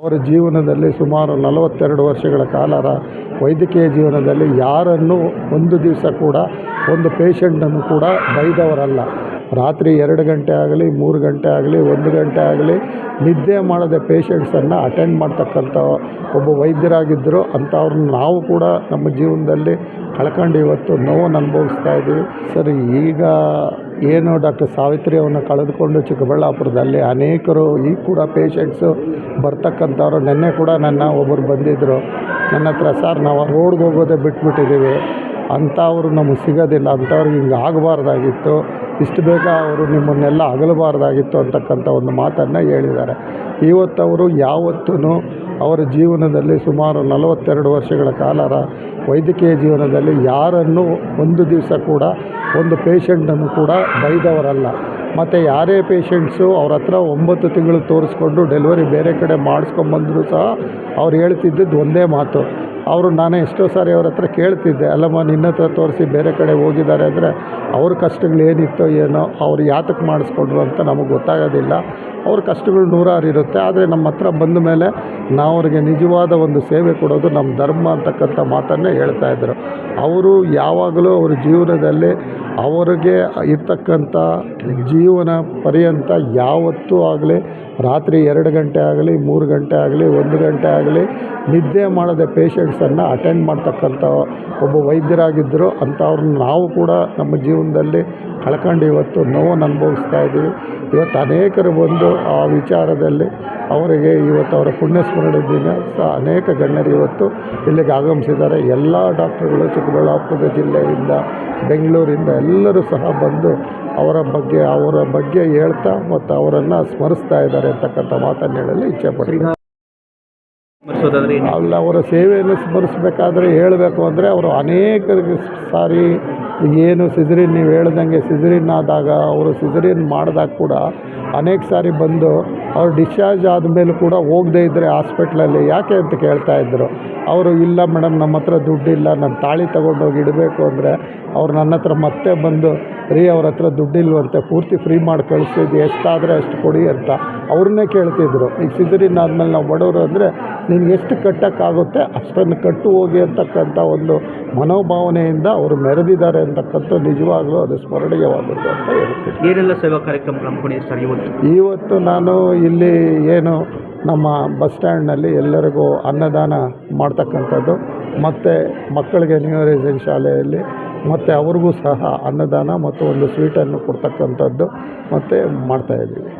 ಅವರ ಜೀವನದಲ್ಲಿ ಸುಮಾರು ನಲವತ್ತೆರಡು ವರ್ಷಗಳ ಕಾಲ ವೈದ್ಯಕೀಯ ಜೀವನದಲ್ಲಿ ಯಾರನ್ನು ಒಂದು ದಿವಸ ಕೂಡ, ಒಂದು ಪೇಷಂಟನ್ನು ಕೂಡ ಬೈದವರಲ್ಲ. ರಾತ್ರಿ ಎರಡು ಗಂಟೆ ಆಗಲಿ, ಮೂರು ಗಂಟೆ ಆಗಲಿ, ಒಂದು ಗಂಟೆ ಆಗಲಿ ನಿದ್ದೆ ಮಾಡದೆ ಪೇಷಂಟ್ಸನ್ನು ಅಟೆಂಡ್ ಮಾಡ್ತಕ್ಕಂಥ ಒಬ್ಬ ವೈದ್ಯರಾಗಿದ್ದರು. ಅಂಥವ್ರನ್ನ ನಾವು ಕೂಡ ನಮ್ಮ ಜೀವನದಲ್ಲಿ ಕಳ್ಕೊಂಡು ಇವತ್ತು ನೋವನ್ನು ಅನುಭವಿಸ್ತಾ ಇದ್ದೀವಿ. ಸರಿ, ಈಗ ಏನು ಡಾಕ್ಟರ್ ಸಾವಿತ್ರಿ ಅವನ್ನ ಕಳೆದುಕೊಂಡು ಚಿಕ್ಕಬಳ್ಳಾಪುರದಲ್ಲಿ ಅನೇಕರು ಈ ಕೂಡ ಪೇಷಂಟ್ಸು ಬರ್ತಕ್ಕಂಥವ್ರು. ನಿನ್ನೆ ಕೂಡ ನನ್ನ ಒಬ್ಬರು ಬಂದಿದ್ದರು ನನ್ನ ಹತ್ರ, ಸರ್, ನಾವು ರೋಡ್ಗೆ ಹೋಗೋದೇ ಬಿಟ್ಬಿಟ್ಟಿದ್ದೀವಿ. ಅಂಥವ್ರು ನಮಗೆ ಸಿಗೋದಿಲ್ಲ. ಅಂಥವ್ರಿಗೆ ಹಿಂಗೆ ಆಗಬಾರ್ದಾಗಿತ್ತು. ಇಷ್ಟು ಬೇಗ ಅವರು ನಿಮ್ಮನ್ನೆಲ್ಲ ಅಗಲಬಾರ್ದಾಗಿತ್ತು ಅಂತಕ್ಕಂಥ ಒಂದು ಮಾತನ್ನು ಹೇಳಿದ್ದಾರೆ. ಇವತ್ತು ಅವರು ಯಾವತ್ತೂ ಅವರ ಜೀವನದಲ್ಲಿ ಸುಮಾರು ನಲವತ್ತೆರಡು ವರ್ಷಗಳ ಕಾಲ ರ- ವೈದ್ಯಕೀಯ ಜೀವನದಲ್ಲಿ ಯಾರನ್ನು ಒಂದು ದಿವಸ ಕೂಡ ಒಂದು ಪೇಷಂಟನ್ನು ಕೂಡ ಬೈದವರಲ್ಲ. ಮತ್ತು ಯಾರೇ ಪೇಷಂಟ್ಸು ಅವ್ರ ಹತ್ರ ಒಂಬತ್ತು ತಿಂಗಳು ತೋರಿಸ್ಕೊಂಡು ಡೆಲಿವರಿ ಬೇರೆ ಕಡೆ ಮಾಡಿಸ್ಕೊಂಬಂದ್ರು ಸಹ ಅವ್ರು ಹೇಳ್ತಿದ್ದದ್ದು ಒಂದೇ ಮಾತು. ಅವರು ನಾನು ಎಷ್ಟೋ ಸಾರಿ ಅವ್ರ ಹತ್ರ ಕೇಳ್ತಿದ್ದೆ, ಅಲ್ಲಮ್ಮ, ನಿನ್ನ ಹತ್ರ ತೋರಿಸಿ ಬೇರೆ ಕಡೆ ಹೋಗಿದ್ದಾರೆ ಅಂದರೆ ಅವ್ರ ಕಷ್ಟಗಳು ಏನಿತ್ತೋ ಏನೋ, ಅವ್ರು ಯಾತಕ್ಕೆ ಮಾಡಿಸ್ಕೊಂಡ್ರು ಅಂತ ನಮಗೆ ಗೊತ್ತಾಗೋದಿಲ್ಲ. ಅವ್ರ ಕಷ್ಟಗಳು ನೂರಾರು ಇರುತ್ತೆ, ಆದರೆ ನಮ್ಮ ಹತ್ರ ಬಂದ ಮೇಲೆ ನಾವು ಅವ್ರಿಗೆ ನಿಜವಾದ ಒಂದು ಸೇವೆ ಕೊಡೋದು ನಮ್ಮ ಧರ್ಮ ಅಂತಕ್ಕಂಥ ಮಾತನ್ನೇ ಹೇಳ್ತಾ ಇದ್ದರು ಅವರು ಯಾವಾಗಲೂ ಅವ್ರ ಜೀವನದಲ್ಲಿ ಅವರಿಗೆ ಇರ್ತಕ್ಕಂಥ ಜೀವನ ಪರ್ಯಂತ ಯಾವತ್ತೂ ಆಗಲಿ ರಾತ್ರಿ ಎರಡು ಗಂಟೆ ಆಗಲಿ, ಮೂರು ಗಂಟೆ ಆಗಲಿ, ಒಂದು ಗಂಟೆ ಆಗಲಿ ನಿದ್ದೆ ಮಾಡದೆ ಪೇಷಂಟ್ಸನ್ನು ಅಟೆಂಡ್ ಮಾಡ್ತಕ್ಕಂಥ ಒಬ್ಬ ವೈದ್ಯರಾಗಿದ್ದರು. ಅಂಥವ್ರನ್ನ ನಾವು ಕೂಡ ನಮ್ಮ ಜೀವನದಲ್ಲಿ ಕಳ್ಕೊಂಡು ಇವತ್ತು ನೋವನ್ನು ಅನುಭವಿಸ್ತಾ ಇದ್ದೀವಿ. ಇವತ್ತು ಅನೇಕರು ಬಂದು ಆ ವಿಚಾರದಲ್ಲಿ ಅವರಿಗೆ ಇವತ್ತು ಅವರ ಪುಣ್ಯಸ್ಮರಣೆ ದಿನ ಸಹ ಅನೇಕ ಗಣ್ಯರು ಇವತ್ತು ಇಲ್ಲಿಗೆ ಆಗಮಿಸಿದ್ದಾರೆ. ಎಲ್ಲ ಡಾಕ್ಟರ್ಗಳು, ಚಿಕ್ಕಬಳ್ಳಾಪುರದ ಜಿಲ್ಲೆಯಿಂದ, ಬೆಂಗಳೂರಿಂದ ಎಲ್ಲರೂ ಸಹ ಬಂದು ಅವರ ಬಗ್ಗೆ ಅವರ ಬಗ್ಗೆ ಹೇಳ್ತಾ ಮತ್ತು ಅವರನ್ನು ಸ್ಮರಿಸ್ತಾ ಇದ್ದಾರೆ. ಅಂತಕ್ಕಂಥ ಮಾತನ್ನು ಹೇಳಲು ಇಚ್ಛೆ ಪಡ್ತೀನಿ. ಅಲ್ಲ ಅವರ ಸೇವೆಯನ್ನು ಸ್ಮರಿಸಬೇಕಾದ್ರೆ ಹೇಳಬೇಕು ಅಂದರೆ ಅವರು ಅನೇಕ ಸಾರಿ ಏನು ಸಿಜರಿನ್ ನೀವು ಹೇಳ್ದಂಗೆ ಸಿಜರಿನ್ ಆದಾಗ ಅವರು ಸಿಜರಿನ್ ಮಾಡಿದಾಗ ಕೂಡ ಅನೇಕ ಸಾರಿ ಬಂದು ಅವ್ರು ಡಿಸ್ಚಾರ್ಜ್ ಆದಮೇಲೆ ಕೂಡ ಹೋಗದೇ ಇದ್ದರೆ ಹಾಸ್ಪಿಟ್ಲಲ್ಲಿ. ಯಾಕೆ ಅಂತ ಕೇಳ್ತಾ ಇದ್ದರು ಅವರು ಇಲ್ಲ ಮೇಡಮ್ ನಮ್ಮ ಹತ್ರ ದುಡ್ಡಿಲ್ಲ ನಾನು ತಾಳಿ ತೊಗೊಂಡೋಗಿ ಇಡಬೇಕು ಅಂದರೆ ಅವ್ರು ನನ್ನ ಹತ್ರ ಮತ್ತೆ ಬಂದು ರೀ ಅವ್ರ ಹತ್ರ ದುಡ್ಡಿಲ್ವಂತೆ ಪೂರ್ತಿ ಫ್ರೀ ಮಾಡಿ ಕಳಿಸಿದ್ದು ಎಷ್ಟಾದರೆ ಅಷ್ಟು ಕೊಡಿ ಅಂತ. ಅವ್ರನ್ನೇ ಕೇಳ್ತಿದ್ರು. ಈಗ ಸಿಜರಿನ್ ಆದಮೇಲೆ ನಾವು ಬಡವರು ಅಂದರೆ ನಿನ್ಗೆ ಎಷ್ಟು ಕಟ್ಟೋಕ್ಕಾಗುತ್ತೆ ಅಷ್ಟನ್ನು ಕಟ್ಟು ಹೋಗಿ ಅಂತಕ್ಕಂಥ ಒಂದು ಮನೋಭಾವನೆಯಿಂದ ಅವರು ಮೆರೆದಿದ್ದಾರೆ ಅಂತಕ್ಕಂಥ ನಿಜವಾಗ್ಲೂ ಅದು ಸ್ಮರಣೀಯವಾಗುತ್ತೆ ಅಂತ ಹೇಳ್ತೀನಿ. ಏನೆಲ್ಲ ಸೇವಾ ಕಾರ್ಯಕ್ರಮ ಹಮ್ಮಿಕೊಂಡಿದೆ ಸರ್ ಇವತ್ತು? ಇವತ್ತು ನಾನು ಇಲ್ಲಿ ಏನು ನಮ್ಮ ಬಸ್ ಸ್ಟ್ಯಾಂಡ್ನಲ್ಲಿ ಎಲ್ಲರಿಗೂ ಅನ್ನದಾನ ಮಾಡ್ತಕ್ಕಂಥದ್ದು ಮತ್ತು ಮಕ್ಕಳಿಗೆ ನ್ಯೂ ರೆಸಿಡೆನ್ಸ್ ಶಾಲೆಯಲ್ಲಿ ಮತ್ತು ಅವ್ರಿಗೂ ಸಹ ಅನ್ನದಾನ ಮತ್ತು ಒಂದು ಸ್ವೀಟನ್ನು ಕೊಡ್ತಕ್ಕಂಥದ್ದು ಮತ್ತು ಮಾಡ್ತಾಯಿದ್ದೀವಿ